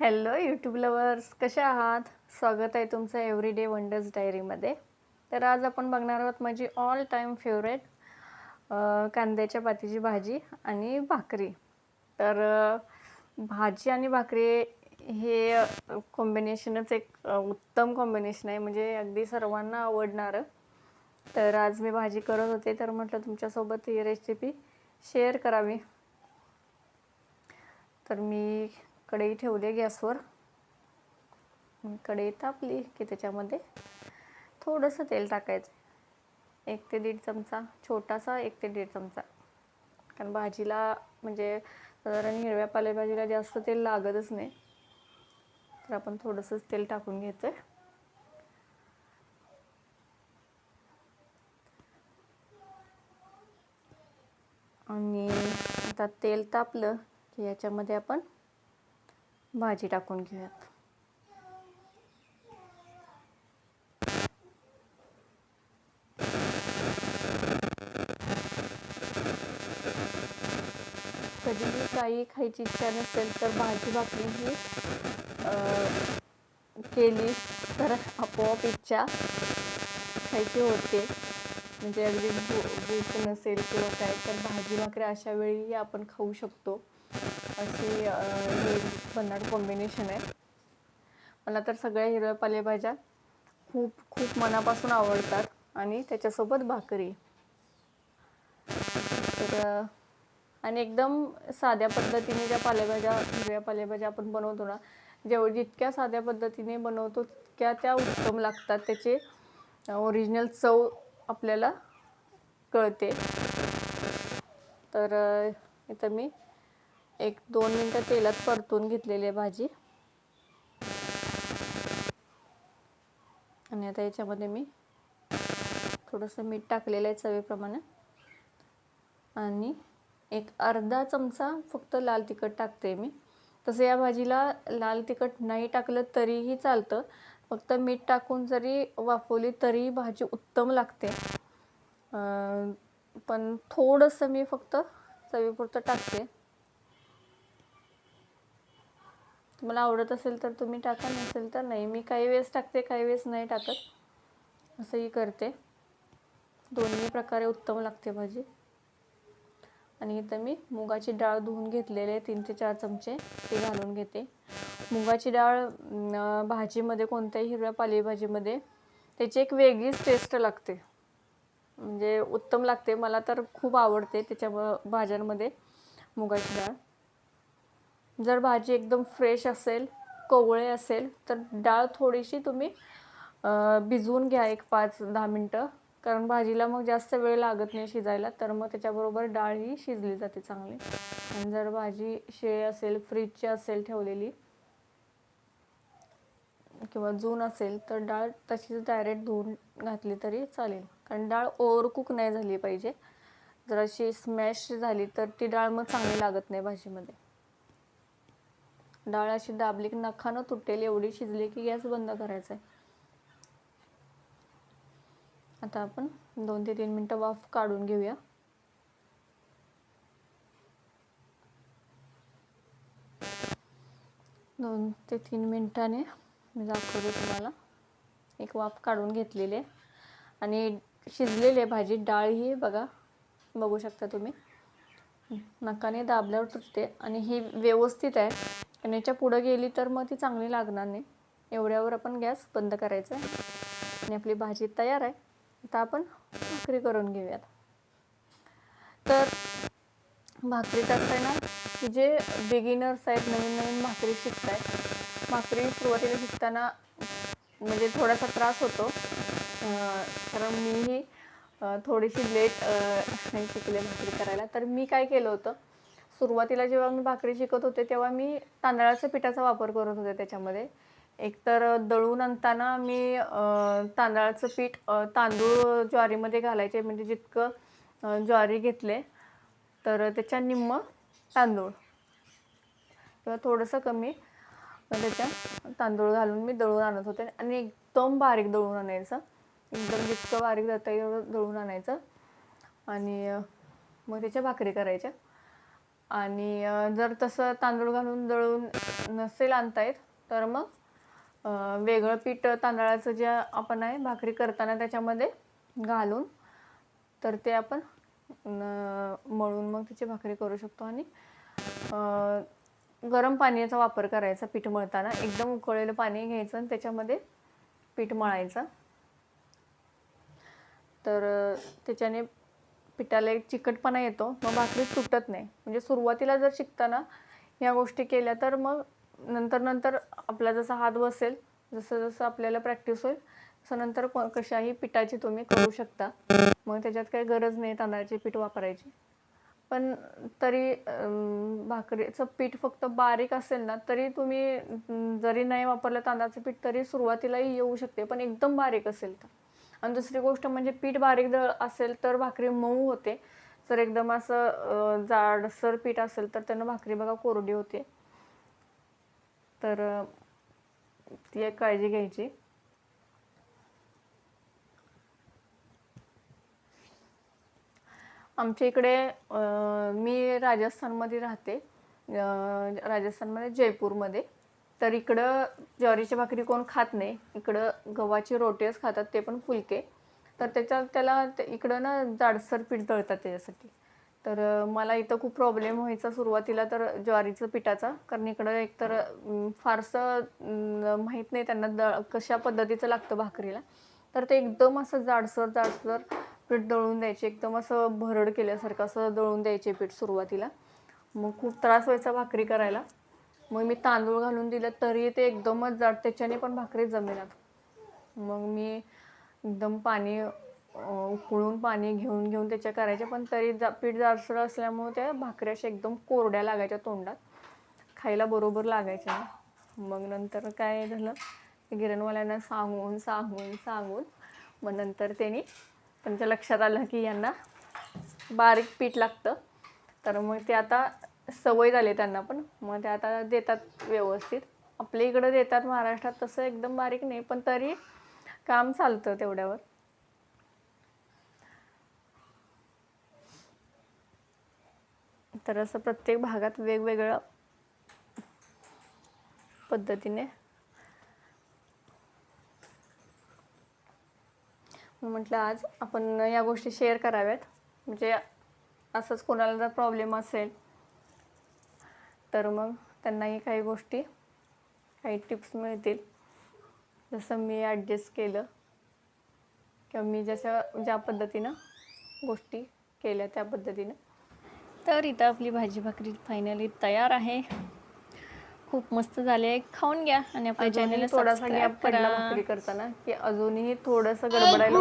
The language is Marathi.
हॅलो यूट्यूब लवर्स कसे आहात? स्वागत आहे तुमचं एव्हरीडे वंडर्स डायरीमध्ये तर आज आपण बघणार आहोत माझी ऑल टाईम फेवरेट कांद्याच्या पातीची भाजी आणि भाकरी. तर भाजी आणि भाकरी हे कॉम्बिनेशनच एक उत्तम कॉम्बिनेशन आहे. म्हणजे अगदी सर्वांना आवडणारं. तर आज मी भाजी करत होते तर म्हटलं तुमच्यासोबत ही रेसिपी शेअर करावी. तर मी कढई ठेवली गॅसवर. कढई तापली की त्याच्यामध्ये थोडंसं तेल टाकायचं. एक ते दीड चमचा छोटासा एक ते दीड चमचा. कारण भाजीला म्हणजे साधारण हिरव्या पालेभाजीला जास्त तेल लागतच नाही. तर आपण थोडंसंच तेल टाकून घ्यायचं आहे आणि आता तेल तापलं की याच्यामध्ये आपण भाजी टाकून घेऊयात. कधीही काही खायची इच्छा नसेल तर भाजी भाकरी ही केली तर आपोआप इच्छा खायची होते. म्हणजे अगदी भू भूक नसेल किंवा काय तर भाजी भाकरी अशा वेळीही आपण खाऊ शकतो. असे हे भन्नाट कॉम्बिनेशन आहे. मला तर सगळ्या हिरव्या पालेभाज्या खूप खूप मनापासून आवडतात आणि त्याच्यासोबत भाकरी. तर आणि एकदम साध्या पद्धतीने ज्या पालेभाज्या हिरव्या पालेभाज्या आपण बनवतो ना जेव जितक्या साध्या पद्धतीने बनवतो तितक्या त्या उत्तम लागतात. त्याचे ओरिजिनल चव आपल्याला कळते. तर इथं मी एक दोन मिनटं तेलात परतून घेतलेली आहे भाजी. आणि आता याच्यामध्ये मी थोडंसं मीठ टाकलेलं आहे चवीप्रमाणे. आणि एक अर्धा चमचा फक्त लाल तिखट टाकते मी. तसं या भाजीला लाल तिखट नाही टाकलं तरीही चालतं. फक्त मीठ टाकून जरी वाफवली तरी भाजी उत्तम लागते. पण थोडंसं मी फक्त चवीपुरतं टाकते. तुम्हाला आवडत असेल तर तुम्ही टाका नसेल तर नाही. मी काही वेळेस टाकते काही वेळेस नाही टाकत. असंही करते. दोन्ही प्रकारे उत्तम लागते भाजी. आणि इथं मी मुगाची डाळ धुवून घेतलेले तीन ते चार चमचे ते घालून घेते. मुगाची डाळ भाजीमध्ये कोणत्याही हिरव्या पालेभाजीमध्ये त्याची एक वेगळीच टेस्ट लागते. म्हणजे उत्तम लागते. मला तर खूप आवडते त्याच्या भाज्यांमध्ये मुगाची डाळ. जर भाजी एकदम फ्रेश असेल कोवळे असेल तर डाळ थोडीशी तुम्ही भिजवून घ्या एक पाच दहा मिनटं. कारण भाजीला मग जास्त वेळ लागत नाही शिजायला तर मग त्याच्याबरोबर डाळ ही शिजली जाते चांगली. आणि जर भाजी शेळ असेल फ्रीजची असेल ठेवलेली किंवा जून असेल तर डाळ तशीच डायरेक्ट धुवून घातली तरी चालेल. कारण डाळ ओव्हरकुक नाही झाली पाहिजे. जर अशी स्मॅश झाली तर ती डाळ मग चांगली लागत नाही भाजीमध्ये. डाळ अशी दाबली की नखानं तुटेल एवढी शिजली की गॅस बंद करायचा आहे. आता आपण दोन ते तीन मिनटं वाफ काढून घेऊया. दोन ते तीन मिनटाने मी दाखवते तुम्हाला. एक वाफ काढून घेतलेली आहे. आणि शिजलेली आहे भाजी डाळ ही बघा बघू शकता तुम्ही. नकाने दाबल्यावर तुटते आणि ही व्यवस्थित आहे. आणि याच्या पुढं गेली तर मग ती चांगली लागणार नाही. एवढ्यावर आपण गॅस बंद करायचा आहे. आणि आपली भाजी तयार आहे. आता आपण भाकरी करून घेऊयात. तर भाकरी टाकताना ना जे बिगिनर्स आहेत नवीन नवीन भाकरी शिकत आहेत भाकरी सुरुवातीला शिकताना म्हणजे थोडासा त्रास होतो. कारण मीही थोडीशी लेट शिकले भाकरी करायला. तर मी काय केलं होतं? सुरुवातीला जेव्हा मी भाकरी शिकत होते तेव्हा मी तांदळाच्या पिठाचा वापर करत होते त्याच्यामध्ये. एकतर दळून आणताना मी तांदळाचं पीठ तांदूळ ज्वारीमध्ये घालायचे म्हणजे जितकं ज्वारी घेतले तर त्याच्या निम्म तांदूळ. किंवा थोडंसं कमी त्याच्या तांदूळ घालून मी दळून आणत होते. आणि एकदम बारीक दळून आणायचं. एकदम जितकं बारीक जाता येईल एवढं दळून आणायचं. आणि मग त्याच्या भाकरी करायच्या. आणि जर तसं तांदूळ घालून दळून नसेल आणता येत तर मग वेगळं पीठ तांदळाचं जे आपण आहे भाकरी करताना त्याच्यामध्ये घालून तर ते आपण न- मळून मग त्याची भाकरी करू शकतो. आणि गरम पाण्याचा वापर करायचा पीठ मळताना. एकदम उकळलेलं पाणी घ्यायचं आणि त्याच्यामध्ये पीठ मळायचं. तर त्याच्याने पिठाला एक चिकटपणा येतो मग भाकरी तुटत नाही. म्हणजे सुरुवातीला जर शिकताना ह्या गोष्टी केल्या तर मग नंतर नंतर आपला जसा हात बसेल जसं जसं आपल्याला प्रॅक्टिस होईल तसं नंतर कशाही पिठाची तुम्ही करू शकता. मग त्याच्यात काही गरज नाही तांदळाचे पीठ वापरायची. पण तरी भाकरीचं पीठ फक्त बारीक असेल ना तरी तुम्ही जरी नाही वापरलं तांदळाचं पीठ तरी सुरुवातीलाही येऊ शकते पण एकदम बारीक असेल तर. आणि दुसरी गोष्ट म्हणजे पीठ बारीक दळ असेल तर भाकरी मऊ होते. जर एकदम असं जाडसर पीठ असेल तर त्यानं भाकरी बघा कोरडी होते. तर ती एक काळजी घ्यायची. आमच्या इकडे मी राजस्थानमध्ये राहते. राजस्थानमध्ये जयपूरमध्ये. तर इकडं ज्वारीची भाकरी कोण खात नाही. इकडं गव्हाची रोटीच खातात ते पण फुलके. तर त्याच्या त्याला ते- इकडं ना जाडसर पीठ दळतात त्याच्यासाठी. तर मला इथं खूप प्रॉब्लेम व्हायचा सुरुवातीला तर ज्वारीचं पिठाचा. कारण इकडं एकतर फारसं माहीत नाही त्यांना द कशा पद्धतीचं लागतं भाकरीला. तर ते एकदम असं जाडसर जाडसर पीठ दळून द्यायचे. एकदम असं भरड केल्यासारखं असं दळून द्यायचे पीठ सुरुवातीला. मग खूप त्रास व्हायचा भाकरी करायला. मग मी तांदूळ घालून दिलं तरी ते एकदमच जाड त्याच्याने पण भाकरी जमेनात. मग मी एकदम पाणी उकळून पाणी घेऊन घेऊन त्याच्या करायचे पण तरी जा पीठ जाडसर असल्यामुळे त्या भाकरी अशा एकदम कोरड्या लागायच्या तोंडात. खायला बरोबर लागायच्या मग नंतर काय झालं गिरणवाल्यांना सांगून सांगून सांगून मग नंतर त्यांनी त्यांच्या लक्षात आलं की यांना बारीक पीठ लागतं. तर मग ते आता सवय झाली त्यांना पण. मग ते आता देतात व्यवस्थित. आपल्या इकडं देतात महाराष्ट्रात तसं एकदम बारीक नाही पण तरी काम चालतं तेवढ्यावर. तर असं प्रत्येक भागात वेगवेगळं पद्धतीने. म्हटलं आज आपण या गोष्टी शेअर कराव्यात. म्हणजे असंच कोणाला जर प्रॉब्लेम असेल तर मग त्यांनाही काही गोष्टी काही टिप्स मिळतील. जसं मी ॲडजस्ट केलं किंवा मी जसं ज्या पद्धतीनं गोष्टी केल्या त्या पद्धतीनं. तर इथं आपली भाजी भाकरी फायनली तयार आहे. खूप मस्त झाले खाऊन घ्या आणि आपल्या चॅनलला थोडासा गॅप पडला भाकरी करताना की अजूनही थोडंसं गडबडायला